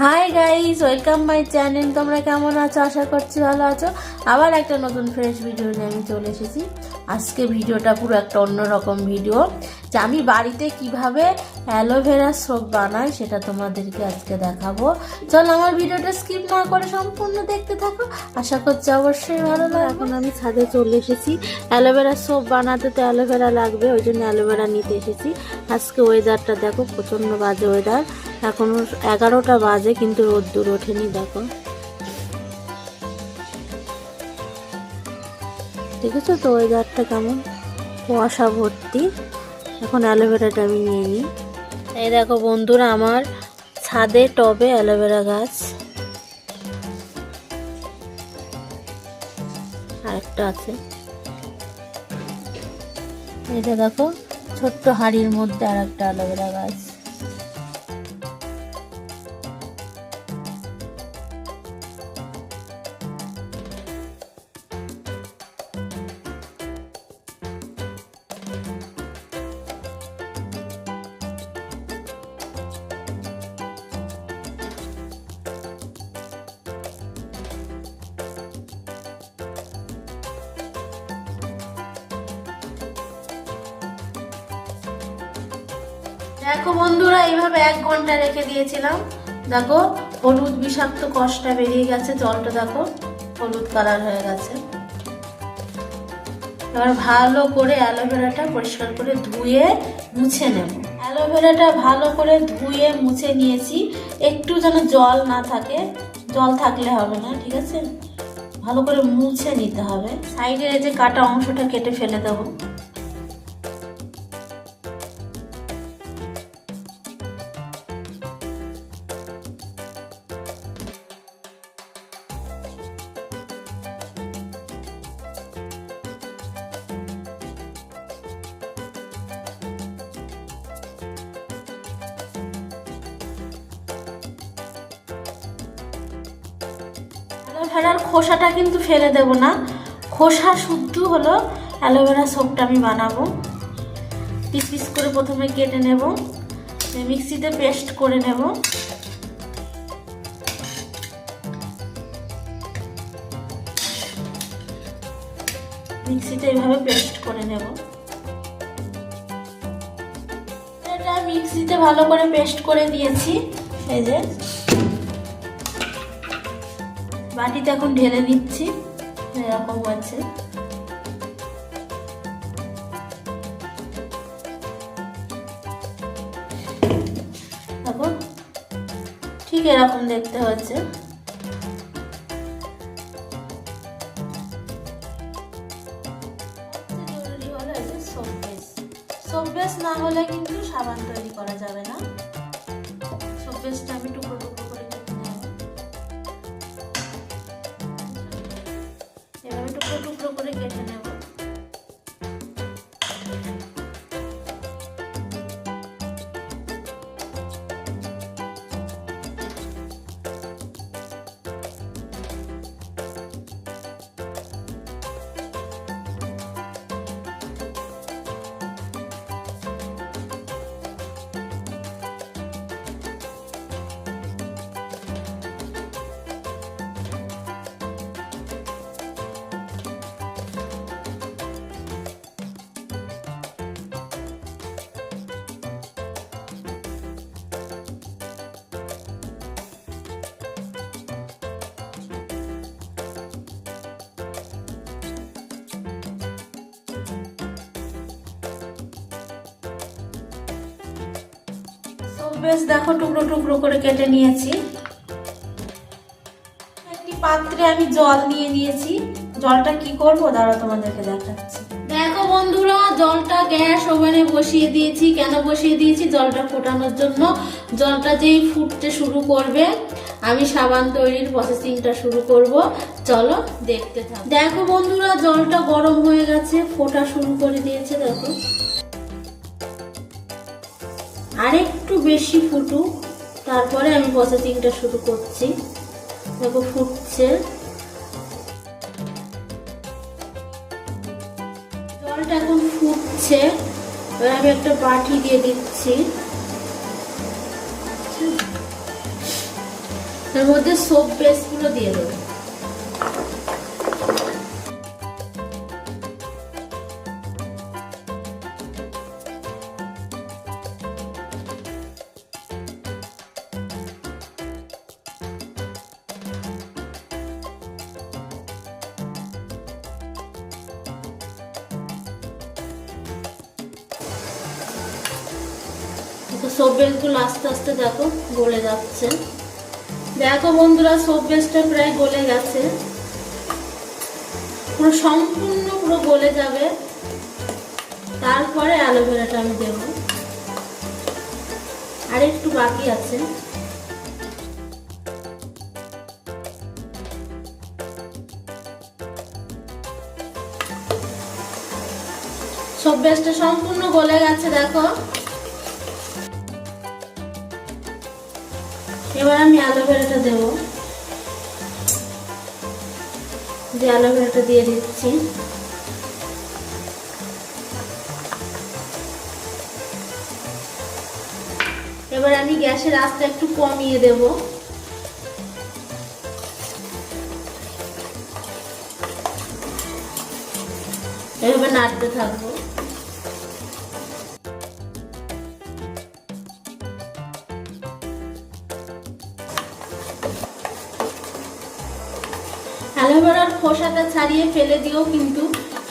Hi guys welcome my channel তোমরা কেমন আছো? আশা করছি ভালো আছো। আবার একটা নতুন ফ্রেশ ভিডিও নিয়ে আমি চলে এসেছি। আজকে ভিডিওটা পুরো একটা অন্যরকম ভিডিও যে আমি বাড়িতে কীভাবে অ্যালোভেরা সোপ বানাই সেটা তোমাদেরকে আজকে দেখাবো। চল আমার ভিডিওটা স্কিপ না করে সম্পূর্ণ দেখতে থাকো। আশা করছি অবশ্যই ভালো লাগবে। এখন আমি ছাদে চলে এসেছি। অ্যালোভেরা সোপ বানাতে তো অ্যালোভেরা লাগবে, ওই জন্য অ্যালোভেরা নিতে এসেছি। আজকে ওয়েদারটা দেখো, প্রচণ্ড বাজে ওয়েদার এখন এগারোটা বাজে, কিন্তু রোদ্দুর ওঠেনি, দেখো। দেখেছ তো ওয়েদারটা কেমন? কুয়াশা ভর্তি। এখন অ্যালোভেরাটা আমি নিয়ে নিই। এই দেখো বন্ধুরা, আমার ছাদে টবে অ্যালোভেরা গাছ। আরেকটা আছে। এটা দেখো, ছোট্ট হাঁড়ির মধ্যে আর একটা অ্যালোভেরা গাছ। দেখো বন্ধুরা, এইভাবে এক ঘণ্টা রেখে দিয়েছিলাম। দেখো, হলুদ বিষাক্ত কষটা বেরিয়ে গেছে, জলটা দেখো, হলুদ কালার হয়ে গেছে। এবার ভালো করে অ্যালোভেরাটা পরিষ্কার করে ধুয়ে মুছে নেব। অ্যালোভেরাটা ভালো করে ধুয়ে মুছে নিয়েছি। একটু যেন জল না থাকে, জল থাকলে হবে না, ঠিক আছে? ভালো করে মুছে নিতে হবে। সাইডের যে কাটা অংশটা কেটে ফেলে দেবো। অ্যালোভেরার খোসাটা কিন্তু ফেলে দেব না। খোসা শুদ্ধ হলো অ্যালোভেরা সোপটা আমি বানাবো। পিস পিস করে প্রথমে কেটে নেব। মিক্সিতে পেস্ট করে নেব। মিক্সিতে এইভাবে পেস্ট করে নেব। এটা মিক্সিতে ভালো করে পেস্ট করে দিয়েছি। এই যে বাটিতে এখন ঢেলে নিচ্ছি। এরকম আছে। ঠিক এরকম দেখতে হচ্ছে সোপ না হলে কিন্তু সাবান তৈরি করা যাবে না। করে কেটে নেব। বেশ দেখো টুকরো টুকরো করে কেটে নিয়েছি। একটি পাত্রে আমি জল নিয়ে নিয়েছি। জলটা কি করব? দাঁড়া তোমাদেরকে দেখাচ্ছি। দেখো বন্ধুরা, জলটা গ্যাস ওভেনে বসিয়ে দিয়েছি। কেন বসিয়ে দিয়েছি? জলটা ফোটানোর জন্য। জলটা যেই ফুটতে শুরু করবে, আমি সাবান তৈরির প্রসেসিংটা শুরু করব। চলো দেখতে থাকো। দেখো বন্ধুরা, জলটা গরম হয়ে গেছে। ফোটা শুরু করে দিয়েছে, দেখো। আরেকটু বেশি ফুটুক তারপরে আমি প্রসেসিংটা শুরু করছি। দেখো ফুটছে। জলটা এখন ফুটছে। এবার আমি একটা বাটি দিয়ে দিচ্ছি। এর মধ্যে সোপ বেসগুলো দিয়ে দেবো। সোপ বেসগুলো আস্তে আস্তে দেখো, গলে যাচ্ছে। দেখো বন্ধুরা সোপ বেসটা প্রায় গলে গেছে। পুরো সম্পূর্ণ পুরো গলে যাবে। তারপরে অ্যালোভেরাটা আমি দেব। আর একটু বাকি আছে। সব বেসটা সম্পূর্ণ গলে গেছে, দেখো। এবার আমি অ্যালোভেরাটা দেব। যে অ্যালোভেরাটা দিয়ে দিচ্ছি। এবার আমি গ্যাসের আস্তে একটু কমিয়ে দেব। এভাবে নাড়তে থাকব। খোসাটা ছাড়িয়ে ফেলে দিয়েও কিন্তু,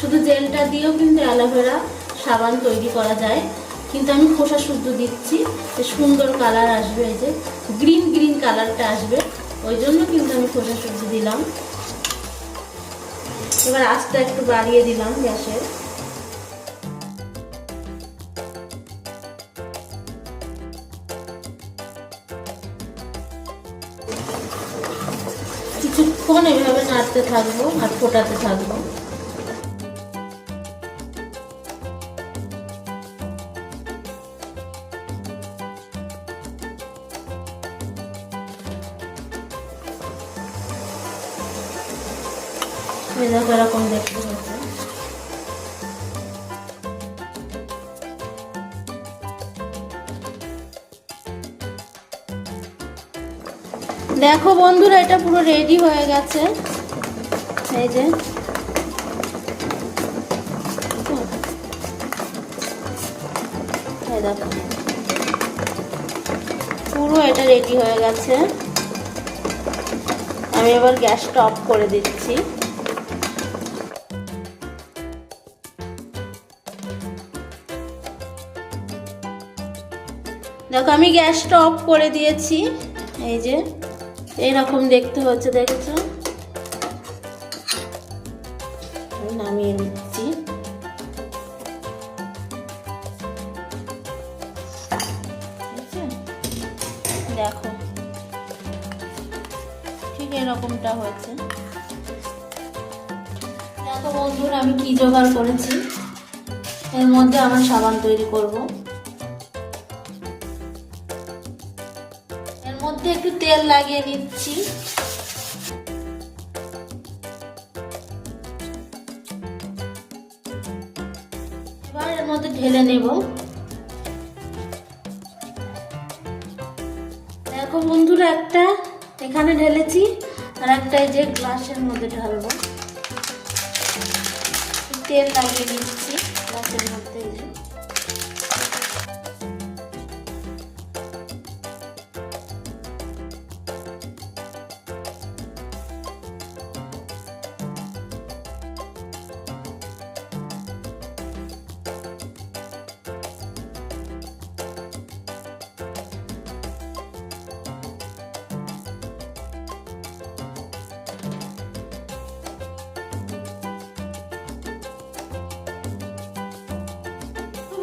শুধু জেলটা দিয়েও কিন্তু অ্যালোভেরা সাবান তৈরি করা যায়। কিন্তু আমি খোসা শুদ্ধ দিচ্ছি সুন্দর কালার আসবে এই যে, গ্রিন গ্রিন কালারটা আসবে, ওই জন্য কিন্তু আমি খোসা শুদ্ধ দিলাম। এবার আস্তে একটু বাড়িয়ে দিলাম গ্যাসের। কিছুক্ষণ এভাবে নাড়তে থাকব আর ফোটাতে থাকব। এরকম দেখতে হচ্ছে দেখো বন্ধুরা, এটা পুরো রেডি হয়ে গেছে। এই যে। দেখো। পুরো এটা রেডি হয়ে গেছে। আমি এবার গ্যাসটা অফ করে দিচ্ছি। দেখো, আমি গ্যাসটা অফ করে দিয়েছি। এই যে। এরকম দেখতে হচ্ছে, দেখেছ? নামিয়ে নিচ্ছি। দেখো। ঠিক এরকমটা হয়েছে। দেখো বন্ধুরা, আমি কি জোগাড় করেছি? এর মধ্যে আমার সাবান তৈরি করব। একটু তেল লাগিয়ে নিচ্ছি। এবার এর মধ্যে ঢেলে নেব। দেখো বন্ধুরা, একটা এখানে ঢেলেছি আর একটা যে গ্লাসের মধ্যে ঢালবো। তেল লাগিয়ে দিচ্ছি গ্লাসের মধ্যে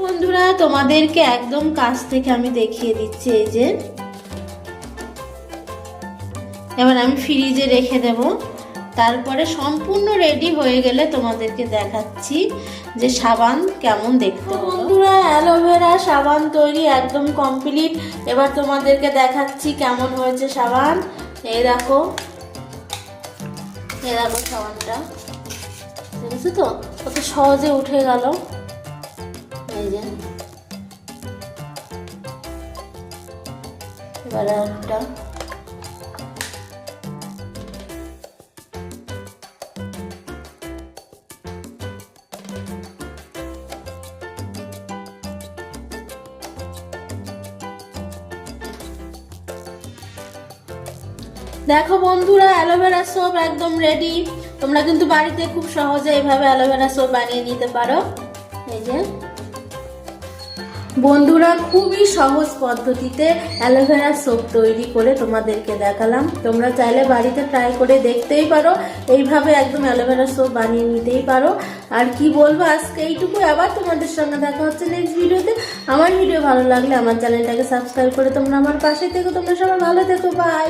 বন্ধুরা তোমাদেরকে একদম কাছ থেকে আমি দেখিয়ে দিচ্ছি এই যে। এবার আমি ফ্রিজে রেখে দেব। তারপরে সম্পূর্ণ রেডি হয়ে গেলে তোমাদেরকে দেখাচ্ছি যে সাবান কেমন দেখতে বন্ধুরা অ্যালোভেরা সাবান তৈরি একদম কমপ্লিট। এবার তোমাদেরকে দেখাচ্ছি কেমন হয়েছে সাবান। এই দেখো এই দেখো সাবানটা। দেখেছ তো? কত সহজে উঠে গেল। দেখো বন্ধুরা, অ্যালোভেরা সোপ একদম রেডি তোমরা কিন্তু বাড়িতে খুব সহজে এভাবে অ্যালোভেরা সোপ বানিয়ে নিতে পারো। এই যে। বন্ধুরা, খুবই সহজ পদ্ধতিতে অ্যালোভেরা সোপ তৈরি করে তোমাদেরকে দেখালাম। তোমরা চাইলে বাড়িতে ট্রাই করে দেখতেই পারো। এইভাবে একদম অ্যালোভেরা সোপ বানিয়ে নিতেই পারো। আর কি বলব, আজকে এইটুকু আবার তোমাদের সঙ্গে দেখা হচ্ছে নেক্সট ভিডিওতে আমার ভিডিও ভালো লাগলে আমার চ্যানেলটাকে সাবস্ক্রাইব করে তোমরা আমার পাশে থেকো। তোমরা সবাই ভালো থেকো। বাই